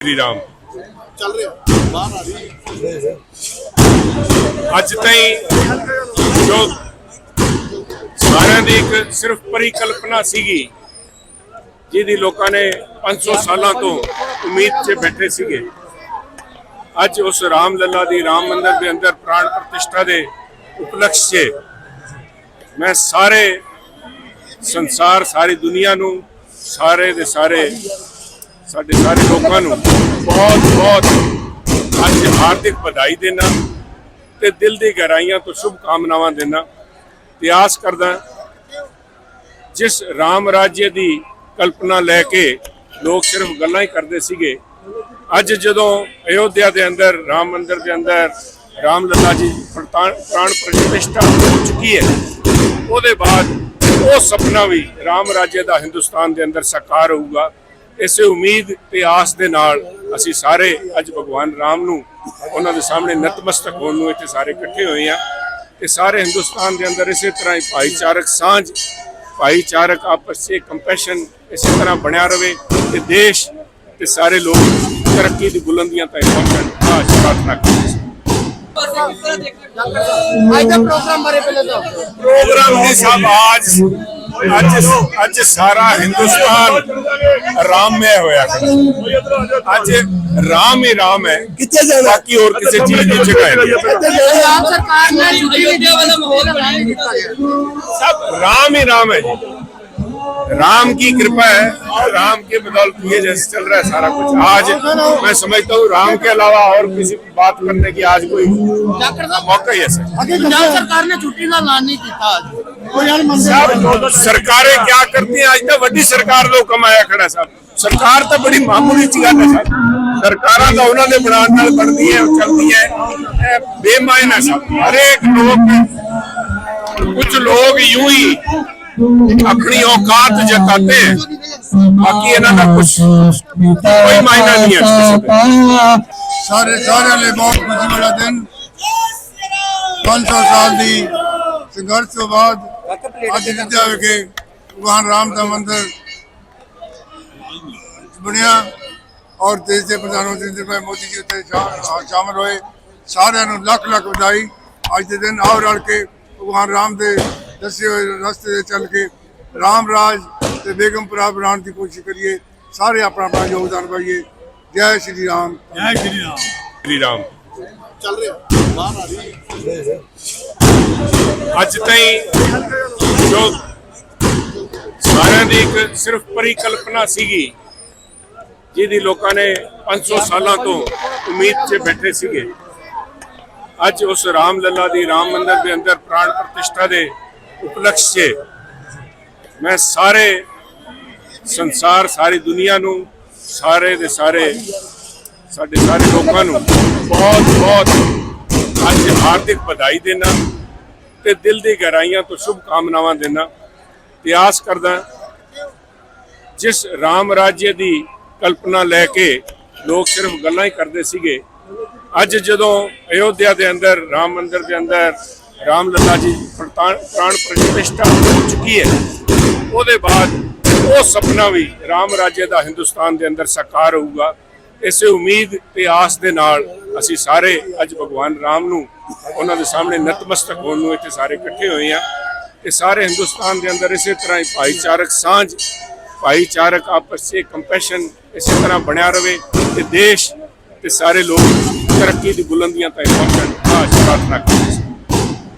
ਸ਼੍ਰੀ ਰਾਮ। ਚੱਲ ਰਿਹਾ। ਬਾਹਰ ਆ ਰਹੀ ਅੱਜ ਤਾਈਂ ਜੋ ਸਾਰਿਆਂ ਦੀ ਇੱਕ ਸਿਰਫ ਪਰਿਕਲਪਨਾ ਸੀਗੀ ਜਿਹਦੀ ਲੋਕਾਂ ਨੇ 500 ਸਾਲਾਂ ਤੋਂ ਉਮੀਦ 'ਚ ਬੈਠੇ ਸੀਗੇ। ਅੱਜ ਉਸ ਰਾਮ ਲੱਲਾ ਦੀ ਰਾਮ ਮੰਦਿਰ ਦੇ ਅੰਦਰ ਪ੍ਰਾਣ ਪ੍ਰਤਿਸ਼ਠਾ ਦੇ ਉਪਲਕਸ਼ 'ਚ ਮੈਂ ਸਾਰੇ ਸੰਸਾਰ ਸਾਰੀ ਦੁਨੀਆ ਨੂੰ ਸਾਰੇ ਦੇ ਸਾਰੇ ਸਾਡੇ ਸਾਰੇ ਲੋਕਾਂ ਨੂੰ ਬਹੁਤ ਬਹੁਤ ਅੱਜ ਹਾਰਦਿਕ ਵਧਾਈ ਦੇਣਾ ਤੇ ਦਿਲ ਦੀ ਗਹਿਰਾਈਆਂ ਤੋਂ ਸ਼ੁਭ ਕਾਮਨਾਵਾਂ ਦੇਣਾ। ਤੇ ਆਸ ਕਰਦਾ ਜਿਸ ਰਾਮ ਰਾਜ්‍ය ਦੀ ਕਲਪਨਾ ਲੈ ਕੇ ਲੋਕ ਸਿਰਫ ਗੱਲਾਂ ਹੀ ਕਰਦੇ ਸੀਗੇ, ਅੱਜ ਜਦੋਂ ਅਯੋਧਿਆ ਦੇ ਅੰਦਰ, ਰਾਮ ਮੰਦਿਰ ਦੇ ਅੰਦਰ ਰਾਮ ਲੱਲਾ ਜੀ ਪ੍ਰਾਣ ਪ੍ਰਤਿਸ਼ਠਾ ਹੋ ਚੁੱਕੀ ਹੈ, ਉਹਦੇ ਬਾਅਦ ਉਹ ਸੁਪਨਾ ਵੀ ਰਾਮ ਰਾਜੇ ਦਾ ਹਿੰਦੁਸਤਾਨ ਦੇ ਅੰਦਰ ਸਾਕਾਰ ਹੋਊਗਾ। ਇਸੇ ਉਮੀਦ ਤੇ ਆਸ ਦੇ ਨਾਲ ਅਸੀਂ ਸਾਰੇ ਅੱਜ ਭਗਵਾਨ ਰਾਮ ਨੂੰ ਉਹਨਾਂ ਦੇ ਸਾਹਮਣੇ ਨਤਮਸਤਕ ਹੋਣ ਨੂੰ ਇੱਥੇ ਸਾਰੇ ਇਕੱਠੇ ਹੋਏ ਆ ਤੇ ਸਾਰੇ ਹਿੰਦੁਸਤਾਨ ਦੇ ਅੰਦਰ ਇਸੇ ਤਰ੍ਹਾਂ ਹੀ ਭਾਈਚਾਰਕ ਸਾਂਝ ਭਾਈਚਾਰਕ ਆਪਸ ਵਿੱਚ ਕੰਪੈਸ਼ਨ ਇਸੇ ਤਰ੍ਹਾਂ ਬਣਿਆ ਰਵੇ ਤੇ ਦੇਸ਼ ਤੇ ਸਾਰੇ ਲੋਕ ਤਰੱਕੀ ਦੀ ਬੁਲੰਦੀਆਂ ਤੱਕ ਪਹੁੰਚਣ। ਆਜ ਪ੍ਰਾਰਥਨਾ ਕਰਦੇ ਅੱਜ ਦਾ ਪ੍ਰੋਗਰਾਮ ਬਾਰੇ ਪਹਿਲਾਂ ਦੱਸੋ। ਪ੍ਰੋਗਰਾਮ ਦੀ ਸਭ ਆਜ ਅੱਜ ਅੱਜ ਸਾਰਾ ਹਿੰਦੁਸਤਾਨ ਰਾਮਮय ਹੋਇਆ ਖੜਾ ਅੱਜ ਰਾਮ ਹੀ ਰਾਮ ਹੈ। ਕਿੱਥੇ ਜਾਣਾ ਬਾਕੀ ਹੋਰ ਕਿਸੇ ਚੀਜ਼ ਦੀ ਜਗ੍ਹਾ ਹੈ ਸਰਕਾਰ ਨੇ ਅਯੋਧਿਆ ਵਾਲਾ ਮਾਹੌਲ ਬਣਾਇਆ ਸਭ ਰਾਮ ਹੀ ਰਾਮ ਹੈ राम है जी राम की कृपा है और राम के बदौलत ये जैसे चल रहा है सारा कुछ आज मैं समझता हूँ राम के अलावा और किसी की बात करने की आज कोई मौका ही है सर ਪੰਜਾਬ ਸਰਕਾਰ ਨੇ ਛੁੱਟੀ ਦਾ ਐਲਾਨ ਨਹੀਂ ਕੀਤਾ ਅੱਜ ਉਹ ਯਾਰ सब सरकारें क्या करती हैं आज तो ਵੱਡੀ ਸਰਕਾਰ ਦਾ ਹੁਕਮ ਆਇਆ ਖੜਾ ਸਾਹਿਬ ਸਰਕਾਰ ਤਾਂ ਬੜੀ ਮਾਮੂਲੀ ਜਿਹੀ ਗੱਲ ਹੈ ਸਾਹਿਬ ਸਰਕਾਰਾਂ ਤਾਂ ਉਹਨਾਂ ਦੇ ਬਣਾਉਣ ਨਾਲ ਬਣਦੀ ਹੈ ਚੱਲਦੀ ਹੈ ਇਹ ਬੇਮਾਇਨਾ ਹੈ ਸਾਹਿਬ ਹਰੇਕ ਲੋਕ कुछ लोग यूं ही अपनी औकात जताते हैं बाकी ਇਹਨਾਂ ਦਾ ਕੁਝ ਕੋਈ ਮਾਇਨਾ ਨਹੀਂ ਹੈ ਇਸ ਕਿਸੇ ਦਾ। ਸਾਰੇ ਸਾਰਿਆਂ ਲਈ ਬਹੁਤ ਖੁਸ਼ੀ ਵਾਲਾ ਦਿਨ 500 ਸਾਲ ਦੀ ਸੰਘਰਸ਼ ਤੋਂ ਬਾਅਦ ਅੱਜ ਜਿੱਤਿਆ ਵਿਖੇ ਭਗਵਾਨ ਰਾਮ ਦਾ ਮੰਦਿਰ ਬਣਿਆ ਔਰ ਦੇਸ਼ ਦੇ ਪ੍ਰਧਾਨ ਮੰਤਰੀ ਨਰਿੰਦਰ ਭਾਈ ਮੋਦੀ ਜੀ ਉੱਤੇ ਸ਼ਾ- ਸ਼ਾਮਲ ਹੋਏ ਸਾਰਿਆਂ ਨੂੰ ਲੱਖ ਲੱਖ ਵਧਾਈ ਅੱਜ ਦੇ ਦਿਨ ਆਓ ਰਲ ਕੇ ਭਗਵਾਨ ਰਾਮ ਦੇ ਦੱਸੇ ਹੋਏ ਰਸਤੇ ਤੇ ਚੱਲ ਕੇ ਰਾਮ ਰਾਜ ਤੇ ਬੇਗਮਪੁਰਾ ਬਣਾਉਣ ਦੀ ਕੋਸ਼ਿਸ਼ ਕਰੀਏ ਸਾਰੇ ਆਪਣਾ ਆਪਣਾ ਯੋਗਦਾਨ ਪਾਈਏ। ਜੈ ਸ਼੍ਰੀ ਰਾਮ। ਸ਼੍ਰੀ ਰਾਮ। ਚੱਲ ਰਿਹਾ ਬਾਹਰ ਆ ਰਹੀ। ਅੱਜ ਤਾਈਂ ਜੋ ਸਾਰਿਆਂ ਦੀ ਇੱਕ ਸਿਰਫ ਪਰਿਕਲਪਨਾ ਸੀਗੀ ਜਿਹਦੀ ਲੋਕਾਂ ਨੇ 500 ਸਾਲਾਂ ਤੋਂ ਉਮੀਦ 'ਚ ਬੈਠੇ ਸੀਗੇ। ਅੱਜ ਉਸ ਰਾਮ ਲੱਲਾ ਦੀ ਰਾਮ ਮੰਦਿਰ ਦੇ ਅੰਦਰ ਪ੍ਰਾਣ ਪ੍ਰਤਿਸ਼ਠਾ ਦੇ ਉਪਲਕਸ਼ ਮੈਂ ਸਾਰੇ ਸੰਸਾਰ, ਸਾਰੀ ਦੁਨੀਆ ਨੂੰ, ਸਾਰੇ ਦੇ ਸਾਰੇ, ਸਾਡੇ ਸਾਰੇ ਲੋਕਾਂ ਨੂੰ ਬਹੁਤ ਬਹੁਤ ਅੱਜ ਹਾਰਦਿਕ ਵਧਾਈ ਦੇਣਾ ਤੇ ਦਿਲ ਦੀ ਗਹਿਰਾਈਆਂ ਤੋਂ ਸ਼ੁਭ ਕਾਮਨਾਵਾਂ ਦੇਣਾ ਤੇ ਆਸ ਕਰਦਾ ਜਿਸ ਰਾਮ ਰਾਜ੍‍ය ਦੀ ਕਲਪਨਾ ਲੈ ਕੇ ਲੋਕ ਸਿਰਫ ਗੱਲਾਂ ਹੀ ਕਰਦੇ ਸੀਗੇ, ਅੱਜ ਜਦੋਂ ਅਯੋਧਿਆ ਦੇ ਅੰਦਰ, ਰਾਮ ਮੰਦਿਰ ਦੇ ਅੰਦਰ ਰਾਮ ਲੱਲਾ ਜੀ ਪ੍ਰਤਾ- ਪ੍ਰਾਣ ਪ੍ਰਤਿਸ਼ਠਾ ਹੋ ਚੁੱਕੀ ਹੈ। ਉਹਦੇ ਬਾਅਦ ਉਹ ਸੁਪਨਾ ਵੀ ਰਾਮ ਰਾਜੇ ਦਾ ਹਿੰਦੁਸਤਾਨ ਦੇ ਅੰਦਰ ਸਾਕਾਰ ਹੋਊਗਾ। ਇਸੇ ਉਮੀਦ ਤੇ ਆਸ ਦੇ ਨਾਲ ਅਸੀਂ ਸਾਰੇ ਅੱਜ ਭਗਵਾਨ ਰਾਮ ਨੂੰ ਉਹਨਾਂ ਦੇ ਸਾਹਮਣੇ ਨਤਮਸਤਕ ਹੋਣ ਨੂੰ ਇੱਥੇ ਸਾਰੇ ਇਕੱਠੇ ਹੋਏ ਆ ਤੇ ਸਾਰੇ ਹਿੰਦੁਸਤਾਨ ਦੇ ਅੰਦਰ ਇਸੇ ਤਰ੍ਹਾਂ ਹੀ ਭਾਈਚਾਰਕ ਸਾਂਝ, ਭਾਈਚਾਰਕ ਆਪਸ ਵਿੱਚ ਕੰਪੈਸ਼ਨ ਇਸੇ ਤਰ੍ਹਾਂ ਬਣਿਆ ਰਵੇ ਤੇ ਦੇਸ਼ ਤੇ ਸਾਰੇ ਲੋਕ ਤਰੱਕੀ ਦੀ ਬੁਲੰਦੀਆਂ ਤੱਕ ਪਹੁੰਚਣ। ਆਜ ਪ੍ਰਾਰਥਨਾ ਕਰਦੇ